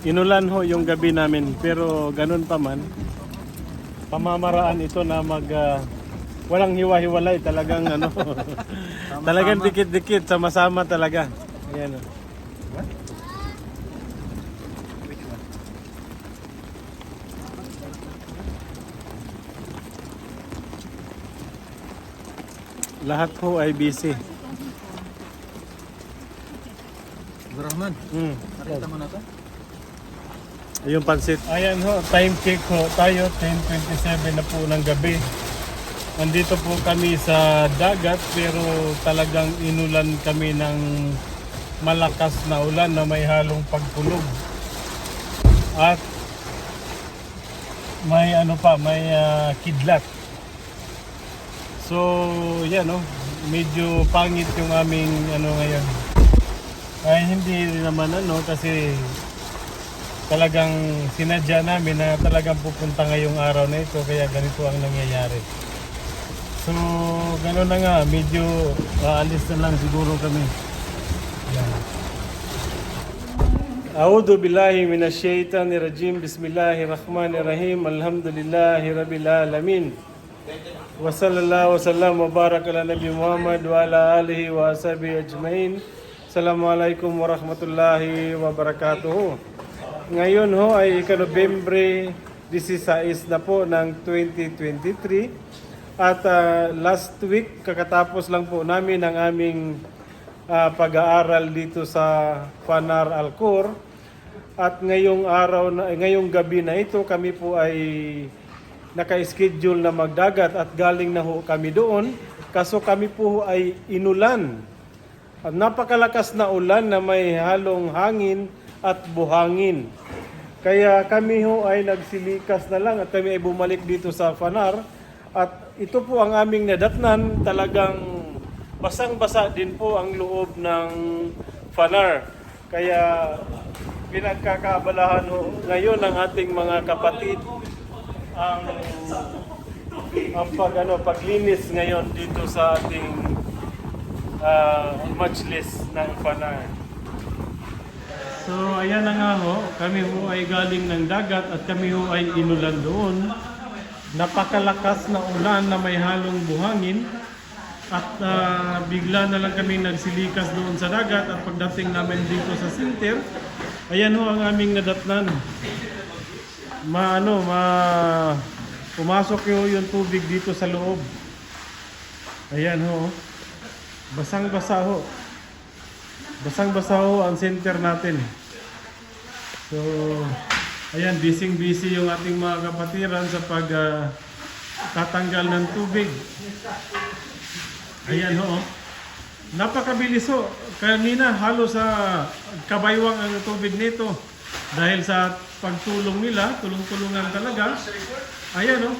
inulan ho yung gabi namin pero ganun pa man pamamaraan ito na mag ah, walang hiwa-hiwalay talagang ano talagang dikit-dikit sama-sama talaga ayan oh. lahat po ay busy Rahman, mm. nakita mo na to? Yung pansit. Ayan ho, time check ho. Tayo, 10.27 na po ng gabi. Nandito po kami sa dagat pero talagang inulan kami ng malakas na ulan na may halong pagkulog. At may ano pa, may ah, kidlat. So, yan oh, medyo pangit yung aming ano ngayon. Ay hindi naman ano kasi talagang sinadya namin na talagang pupunta ngayong araw na ito kaya ganito ang nangyayari. So, gano'n na nga, medyo aalis na lang siguro kami. A'udhu billahi minash shaitani rajim. Bismillahirrahmanirrahim. Alhamdulillahi rabbil alamin. Wa sallallahu wa sallam wa barak ala nabi Muhammad wa ala alihi wa ashabihi ajmain. Assalamualaikum warahmatullahi wabarakatuh. Ngayon ho ay ika-Nobyembre 16 na po ng 2023 at ah, last week kakatapos lang po namin ang aming ah, pag-aaral dito sa Fanar Alcor at ngayong araw na ngayong gabi na ito kami po ay naka-schedule na magdagat at galing na ho kami doon. Kaso kami po ay inulan. At napakalakas na ulan na may halong hangin at buhangin. Kaya kami ho ay nagsilikas na lang at kami ay bumalik dito sa Fanar. At ito po ang aming nadatnan, talagang basang-basa din po ang loob ng Fanar. Kaya pinagkakaabalahan ho ngayon ng ating mga kapatid ang ang pag ano paglinis ngayon dito sa ating uh, matchless ng Fanar. So ayan na nga ho, kami ho ay galing ng dagat at kami ho ay inulan doon. Napakalakas na ulan na may halong buhangin at ah, bigla na lang kami nagsilikas doon sa dagat at pagdating namin dito sa sinter, ayan ho ang aming nadatnan. Maano, ma pumasok ho yung tubig dito sa loob. Ayan ho. Basang-basa ho. Basang-basa ho ang center natin. So, ayan, busy-busy yung ating mga kapatiran sa pag ah, tatanggal ng tubig. Ayan ho. Napakabilis ho. Kanina halos sa kabaywang ang tubig nito. Dahil sa pagtulong nila, tulong-tulungan talaga. Ayan oh.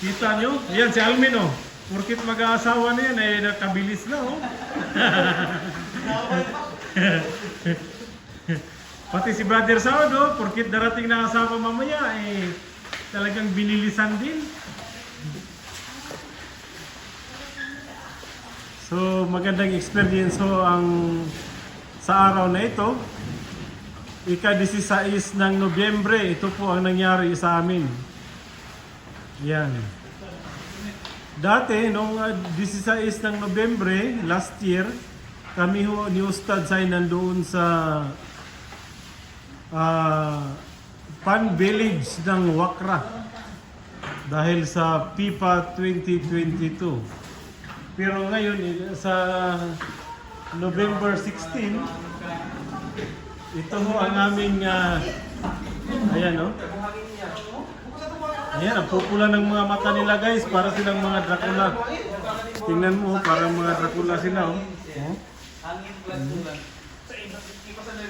Kita nyo? Ayan si Almin oh. Porkit mag-aasawa na yan, eh, nakabilis na oh. Pati si Brother Saud, porkit darating na asawa mamaya, eh, talagang binilisan din. So, magandang experience ho ang sa araw na ito. Ika-16 ng Nobyembre, ito po ang nangyari sa amin. Yan. Dati, noong uh, 16 ng Nobyembre, last year, kami ho ni Ustad Say nandoon sa ah, Pan Village ng Wakra dahil sa PIPA 2022. Pero ngayon, eh, sa November 16, ito ho ang aming, ah, ayan no? Ayan, ang pupula ng mga mata nila guys, para silang mga Dracula. Tingnan mo, parang mga Dracula sila oh. oh.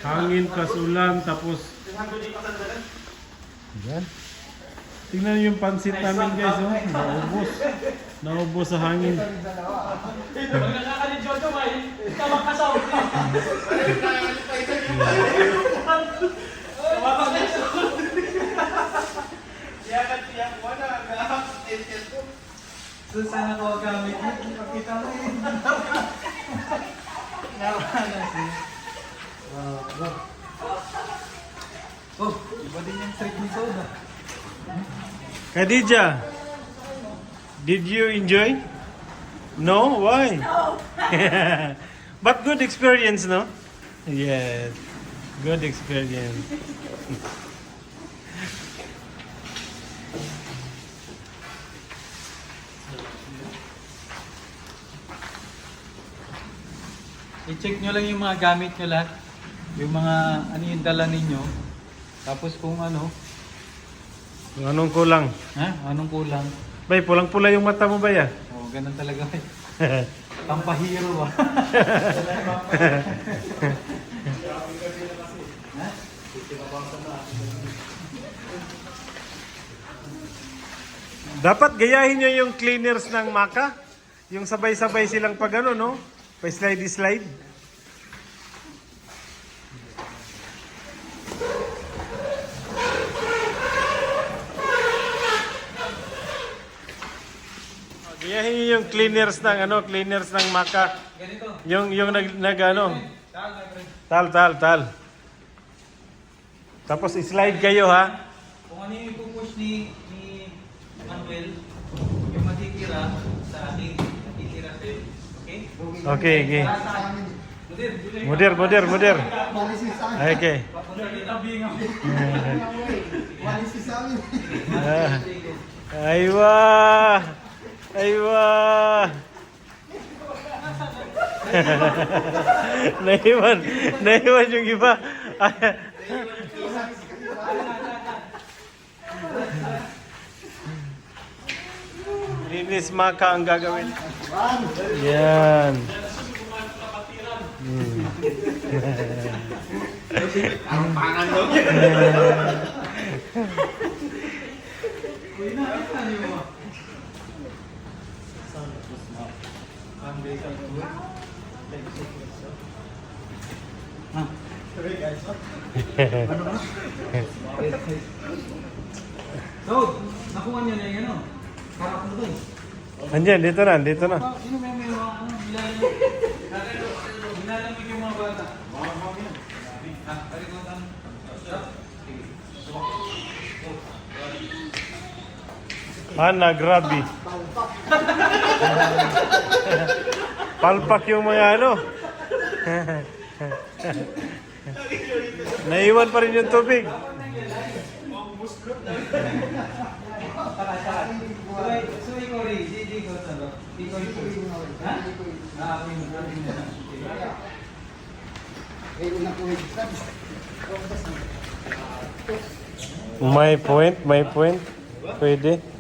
Hangin plus ulan, tapos... Ayan. Tingnan niyo yung pansit namin guys, oh. Naubos. Naubos sa hangin. So sana ko gamit mo, pakita mo yun. Nawa na siya. Iba din yung trick ni Soda. Khadija, did you enjoy? No? Why? but good experience, no? Yes. Good experience. I-check nyo lang yung mga gamit nyo lahat. Yung mga ano yung dala ninyo. Tapos kung ano, Anong kulang? ha? Anong kulang. Bay, pulang-pula yung mata mo ba ya? Oh, ganun talaga. Pampahiro ah. Dapat gayahin nyo yung cleaners ng Maka. Yung sabay-sabay silang pag ano, no? Pa-slide-slide. Gayahin nyo yung cleaners ng ano, cleaners ng Maka. Ganito. Yung yung nag, nag ano, Tal, tal tal. Tapos slide kayo ha. Kung ano yung ipupush ni, ni Manuel, yung matitira sa akin, matitira sa'yo. Okay? Okay, okay. Mudir, Mudir. Mudir, mudir, mudir. Okay. Ah. Aywa! Aywa! naiwan, naiwan yung iba. Linis maka ang gagawin. Yan. Hmm. Uy, nakita niyo mo. Ah. So, nakuha niyo na yung ano? Harap mo doon. Andiyan, dito na, dito na. Ah, Sino may may mga ano? Nilalamig. Yung mga bata. Mga mga yun. Ha? Kalikutan. Sige. Hana, grabe. Palpak yung mga ano. Naiwan pa rin yung tubig. My point, my point. Pwede.